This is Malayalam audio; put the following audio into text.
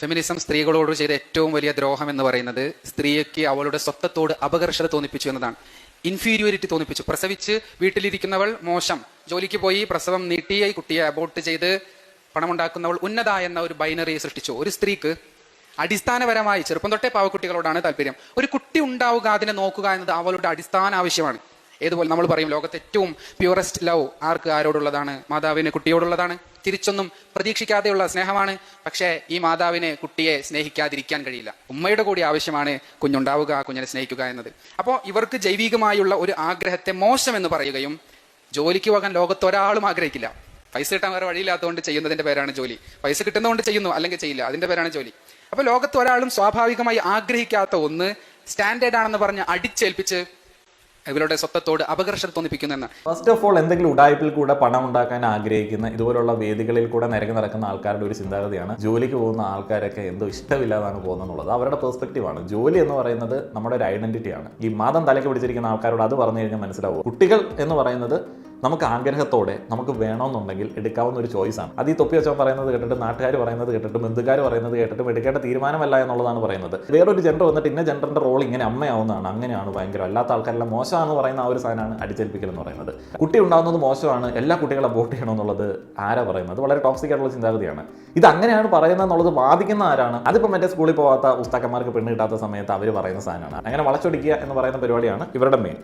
ഫെമിനിസം സ്ത്രീകളോട് ചെയ്ത ഏറ്റവും വലിയ ദ്രോഹം എന്ന് പറയുന്നത് സ്ത്രീയ്ക്ക് അവളുടെ സ്വത്വത്തോട് അപകർഷത തോന്നിപ്പിച്ചു എന്നതാണ്. ഇൻഫീരിയോറിറ്റി തോന്നിപ്പിച്ചു. പ്രസവിച്ച് വീട്ടിലിരിക്കുന്നവൾ മോശം. ജോലിക്ക് പോയി പ്രസവം നീട്ടിയായി കുട്ടിയെ അബോർട്ട് ചെയ്ത് പണമുണ്ടാക്കുന്നവൾ ഉന്നത എന്ന ഒരു ബൈനറി സൃഷ്ടിച്ചു. ഒരു സ്ത്രീക്ക് അടിസ്ഥാനപരമായി ചെറുപ്പം തൊട്ടേ പാവക്കുട്ടികളോടാണ് താല്പര്യം. ഒരു കുട്ടി ഉണ്ടാവുക അതിനെ നോക്കുക എന്നത് അവളുടെ അടിസ്ഥാന ആവശ്യമാണ്. ഏതുപോലെ നമ്മൾ പറയും ലോകത്തെ ഏറ്റവും പ്യൂറസ്റ്റ് ലവ് ആർക്ക് ആരോടുള്ളതാണ്? മാതാവിന് കുട്ടിയോടുള്ളതാണ്. തിരിച്ചൊന്നും പ്രതീക്ഷിക്കാതെയുള്ള സ്നേഹമാണ്. പക്ഷേ ഈ മാതാവിന് കുട്ടിയെ സ്നേഹിക്കാതിരിക്കാൻ കഴിയില്ല. ഉമ്മയുടെ കൂടി ആവശ്യമാണ് കുഞ്ഞുണ്ടാവുക കുഞ്ഞിനെ സ്നേഹിക്കുക എന്നത്. അപ്പോൾ ഇവർക്ക് ജൈവികമായുള്ള ഒരു ആഗ്രഹത്തെ മോശം എന്ന് പറയുകയും ജോലിക്ക് പോകാൻ ലോകത്ത് ഒരാളും ആഗ്രഹിക്കില്ല. പൈസ കിട്ടാൻ വേറെ വഴിയില്ലാത്തതുകൊണ്ട് ചെയ്യുന്നതിന്റെ പേരാണ് ജോലി. പൈസ കിട്ടുന്നതുകൊണ്ട് ചെയ്യുന്നു അല്ലെങ്കിൽ ചെയ്യില്ല. അതിന്റെ പേരാണ് ജോലി. അപ്പോൾ ലോകത്ത് ഒരാളും സ്വാഭാവികമായി ആഗ്രഹിക്കാത്ത ഒന്ന് സ്റ്റാൻഡേർഡ് ആണെന്ന് പറഞ്ഞ് അടിച്ചേൽപ്പിച്ച് ഇവരുടെ സ്വത്വത്തോട് അപകർഷം തോന്നിപ്പിക്കുന്നു എന്ന് ഫസ്റ്റ് ഓഫ് ഓൾ എന്തെങ്കിലും ഉടായ്പിൽ കൂടെ പണം ഉണ്ടാക്കാൻ ആഗ്രഹിക്കുന്ന ഇതുപോലുള്ള വേദികളിൽ കൂടെ നിരക്ക് നടക്കുന്ന ആൾക്കാരുടെ ഒരു ചിന്താഗതിയാണ് ജോലിക്ക് പോകുന്ന ആൾക്കാരൊക്കെ എന്തോ ഇഷ്ടമില്ലാതാണ് പോകുന്നത് അവരുടെ പെർസ്പെക്റ്റീവാണ് ജോലി എന്ന് പറയുന്നത് നമ്മുടെ ഒരു ഐഡന്റിറ്റിയാണ് ഈ മാതം തലയ്ക്ക് പിടിച്ചിരിക്കുന്ന ആൾക്കാരോട് അത് പറഞ്ഞു കഴിഞ്ഞാൽ മനസ്സിലാവും. കുട്ടികൾ എന്ന് പറയുന്നത് നമുക്ക് ആഗ്രഹത്തോടെ നമുക്ക് വേണമെന്നുണ്ടെങ്കിൽ എടുക്കാവുന്ന ഒരു ചോയ്സാണ് അത് ഈ തൊപ്പി വെച്ചാൽ പറയുന്നത് കേട്ടിട്ട് നാട്ടുകാർ പറയുന്നത് കേട്ടിട്ട് ബന്ധുക്കാർ പറയുന്നത് കേട്ടിട്ടും എടുക്കേണ്ട തീരുമാനമല്ല എന്നുള്ളതാണ് പറയുന്നത്. വേറൊരു ജെൻഡർ വന്നിട്ട് ഇന്ന ജെൻഡറിന്റെ റോൾ ഇങ്ങനെ അമ്മയാവുന്നതാണ്. അങ്ങനെയാണ് ഭയങ്കര. അല്ലാത്ത ആൾക്കാരെല്ലാം മോശമാണെന്ന് പറയുന്ന ആ ഒരു സാധനമാണ് അടിച്ചേൽപ്പിക്കൽ എന്ന് പറയുന്നത്. കുട്ടി ഉണ്ടാകുന്നത് മോശമാണ്. എല്ലാ കുട്ടികളെ അബോർട്ട് ചെയ്യണമെന്നുള്ളത് ആരാ പറയുന്നത്? വളരെ ടോക്സിക് ആയിട്ടുള്ള ചിന്താഗതിയാണ്. ഇത് അങ്ങനെയാണ് പറയുന്നത് എന്നുള്ളത് വാദിക്കുന്ന ആരാണ്? അതിപ്പോൾ മറ്റേ സ്കൂളിൽ പോകാത്ത ഉസ്താക്കന്മാർക്ക് പെണ്ണ് കിട്ടാത്ത സമയത്ത് അവർ പറയുന്ന സാധനമാണ്. അങ്ങനെ വളച്ചൊടിക്കുക എന്ന് പറയുന്ന പരിപാടിയാണ് ഇവരുടെ മെയിൻ